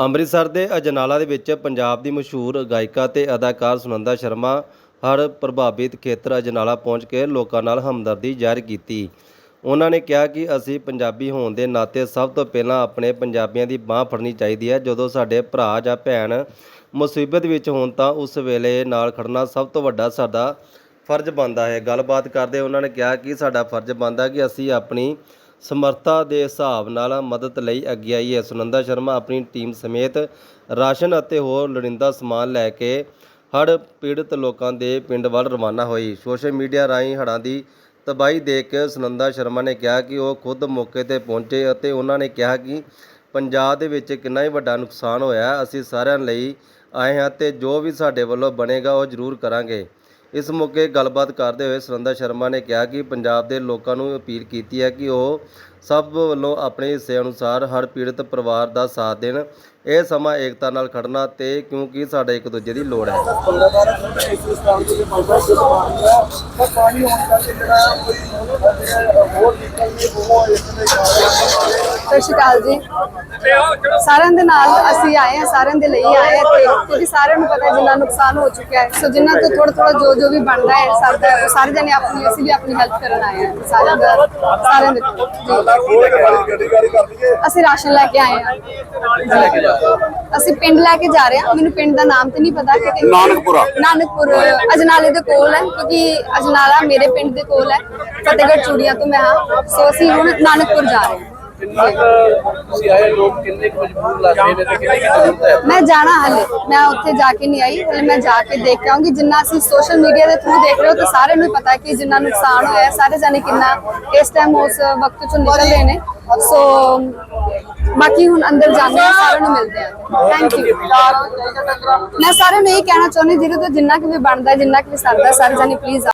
ਅੰਮ੍ਰਿਤਸਰ ਦੇ ਅਜਨਾਲਾ ਦੇ ਵਿੱਚ ਪੰਜਾਬ ਦੀ ਮਸ਼ਹੂਰ ਗਾਇਕਾ ਤੇ ਅਦਾਕਾਰ ਸੁਨੰਦਾ ਸ਼ਰਮਾ ਹਰ ਪ੍ਰਭਾਵਿਤ ਖੇਤਰ ਅਜਨਾਲਾ ਪਹੁੰਚ ਕੇ ਲੋਕਾਂ ਨਾਲ ਹਮਦਰਦੀ ਜ਼ਾਹਿਰ ਕੀਤੀ। ਉਹਨਾਂ ਨੇ ਕਿਹਾ ਕਿ ਅਸੀਂ ਪੰਜਾਬੀ ਹੋਣ ਦੇ ਨਾਤੇ ਸਭ ਤੋਂ ਪਹਿਲਾਂ ਆਪਣੇ ਪੰਜਾਬੀਆਂ ਦੀ ਬਾਹ ਫੜਨੀ ਚਾਹੀਦੀ ਹੈ। ਜਦੋਂ ਸਾਡੇ ਭਰਾ ਜਾਂ ਭੈਣ ਮੁਸੀਬਤ ਵਿੱਚ ਹੋਣ ਤਾਂ ਉਸ ਵੇਲੇ ਨਾਲ ਖੜਨਾ ਸਭ ਤੋਂ ਵੱਡਾ ਸਾਡਾ ਫਰਜ਼ ਬਣਦਾ ਹੈ। ਗੱਲਬਾਤ ਕਰਦੇ ਉਹਨਾਂ ਨੇ ਕਿਹਾ ਕਿ ਸਾਡਾ ਫਰਜ਼ ਬਣਦਾ ਕਿ ਅਸੀਂ ਆਪਣੀ ਸਮਰੱਥਾ ਦੇ ਹਿਸਾਬ ਨਾਲ ਮਦਦ ਲਈ ਅੱਗੇ ਆਈ ਹੈ। ਸੁਨੰਦਾ ਸ਼ਰਮਾ ਆਪਣੀ ਟੀਮ ਸਮੇਤ ਰਾਸ਼ਨ ਅਤੇ ਹੋਰ ਲੋੜੀਂਦਾ ਸਮਾਨ ਲੈ ਕੇ ਹੜ੍ਹ ਪੀੜਤ ਲੋਕਾਂ ਦੇ ਪਿੰਡ ਵੱਲ ਰਵਾਨਾ ਹੋਈ। ਸੋਸ਼ਲ ਮੀਡੀਆ ਰਾਹੀਂ ਹੜ੍ਹਾਂ ਦੀ ਤਬਾਹੀ ਦੇਖ ਕੇ ਸੁਨੰਦਾ ਸ਼ਰਮਾ ਨੇ ਕਿਹਾ ਕਿ ਉਹ ਖੁਦ ਮੌਕੇ ਤੇ ਪਹੁੰਚੇ ਅਤੇ ਉਹਨਾਂ ਨੇ ਕਿਹਾ ਕਿ ਪੰਜਾਬ ਦੇ ਵਿੱਚ ਕਿੰਨਾ ਹੀ ਵੱਡਾ ਨੁਕਸਾਨ ਹੋਇਆ, ਅਸੀਂ ਸਾਰਿਆਂ ਲਈ ਆਏ ਹਾਂ ਤੇ ਜੋ ਵੀ ਸਾਡੇ ਵੱਲੋਂ ਬਣੇਗਾ ਉਹ ਜ਼ਰੂਰ ਕਰਾਂਗੇ। ਇਸ ਮੌਕੇ ਗੱਲਬਾਤ ਕਰਦੇ ਹੋਏ ਸੁਨੰਦਾ ਸ਼ਰਮਾ ਨੇ ਕਿਹਾ ਕਿ ਪੰਜਾਬ ਦੇ ਲੋਕਾਂ ਨੂੰ ਅਪੀਲ ਕੀਤੀ ਹੈ ਕਿ ਉਹ ਸਭ ਵੱਲੋਂ ਆਪਣੇ ਹਿੱਸੇ ਅਨੁਸਾਰ ਹਰ ਪੀੜਤ ਪਰਿਵਾਰ ਦਾ ਸਾਥ ਦੇਣ। ਇਹ ਸਮਾਂ ਏਕਤਾ ਨਾਲ ਖੜਨਾ ਤੇ ਕਿਉਂਕਿ ਸਾਡੇ ਇੱਕ ਦੂਜੇ ਦੀ ਲੋੜ ਹੈ। ਪਾਣੀ ਹੋਣ ਕਰਕੇ ਜਿਹੜਾ ਹੋਰ ਨਿਕਲ ਕੇ ਇਸ ਦੇ ਸਤਿ ਸ਼੍ਰੀ ਅਕਾਲ ਜੀ। ਸਾਰਿਆਂ ਦੇ ਨਾਲ ਅਸੀਂ ਆਏ ਹਾਂ ਸਾਰਿਆਂ ਦੇ ਲਈ ਆਏ ਹਾਂ ਤੇ ਕਿਉਂਕਿ ਸਾਰਿਆਂ ਨੂੰ ਪਤਾ ਜਿੰਨਾ ਨੁਕਸਾਨ ਹੋ ਚੁੱਕਿਆ ਹੈ। ਸੋ ਜਿੰਨਾ ਤੋਂ ਥੋੜਾ ਥੋੜਾ ਜੋ ਜੋ ਵੀ ਬਣਦਾ ਹੈ ਸਭ ਦਾ ਉਹ ਸਾਰੇ ਜਣੇ ਆਪਣੀ ਅਸੀਂ ਵੀ ਆਪਣੀ ਹੈਲਪ ਕਰਨ ਆਏ ਹਾਂ। ਸਾਰਿਆਂ ਦਾ ਸਾਰਿਆਂ ਦੇ ਜੀ। ਅਸੀਂ ਰਾਸ਼ਨ ਲੈ ਕੇ ਆਏ ਹਾਂ। ਅਸੀਂ ਪਿੰਡ ਲੈ ਕੇ ਜਾ ਰਹੇ ਹਾਂ। ਮੈਨੂੰ ਪਿੰਡ ਦਾ ਨਾਮ ਤੇ ਨਹੀਂ ਪਤਾ ਕਿ ਨਾਨਕਪੁਰਾ। ਨਾਨਕਪੁਰ ਅਜਨਾਲੇ ਦੇ ਕੋਲ ਹੈ ਕਿਉਂਕਿ ਅਜਨਾਲਾ ਮੇਰੇ ਪਿੰਡ ਦੇ ਕੋਲ ਹੈ। ਫਤਿਹਗੜ੍ਹ ਚੂੜੀਆਂ ਤੋਂ ਮੈਂ ਹਾਂ। ਸੋ ਅਸੀਂ ਹੁਣ ਨਾਨਕਪੁਰ ਜਾ ਰਹੇ ਹਾਂ। ਕਿੰਨਾ ਕੁ ਤੁਸੀਂ ਆਏ ਲੋਕ ਕਿੰਨੇ ਕੁ ਮਜਬੂਰ ਲੱਗਦੇ ਨੇ ਤੇ ਕਿੰਨੀ ਕੁ ਜ਼ਰੂਰਤ ਹੈ ਮੈਂ ਜਾਣਾ ਹਲੇ। ਮੈਂ ਉੱਥੇ ਜਾ ਕੇ ਨਹੀਂ ਆਈ। ਹਲੇ ਮੈਂ ਜਾ ਕੇ ਦੇਖ ਕੇ ਆਉਂਗੀ। ਜਿੰਨਾ ਅਸੀਂ ਸੋਸ਼ਲ ਮੀਡੀਆ ਦੇ ਥਰੂ ਦੇਖ ਰਹੇ ਹੋ ਤਾਂ ਸਾਰਿਆਂ ਨੂੰ ਹੀ ਪਤਾ ਹੈ ਕਿ ਜਿੰਨਾ ਨੁਕਸਾਨ ਹੋਇਆ ਹੈ, ਸਾਰੇ ਜਾਣੇ ਕਿੰਨਾ ਇਸ ਟਾਈਮ ਉਸ ਵਕਤ ਚੋਂ ਨਿਕਲ ਰਹੇ ਨੇ। ਸੋ ਬਾਕੀ ਹੁਣ ਅੰਦਰ ਜਾਂਦੇ ਹਾਂ ਸਾਰਿਆਂ ਨੂੰ ਮਿਲਦੇ ਹਾਂ। ਥੈਂਕ ਯੂ ਮੈਂ ਸਾਰਿਆਂ ਨੂੰ ਇਹ ਕਹਿਣਾ ਚਾਹੁੰਦੀ ਜਿਹਦੇ ਤੋਂ ਜਿੰਨਾ ਕਿ ਵੀ ਬਣਦਾ ਹੈ, ਜਿੰਨਾ ਕਿ ਵੀ ਸਰਦਾ ਸਾਰੇ ਜਾਣੇ ਪਲੀਜ਼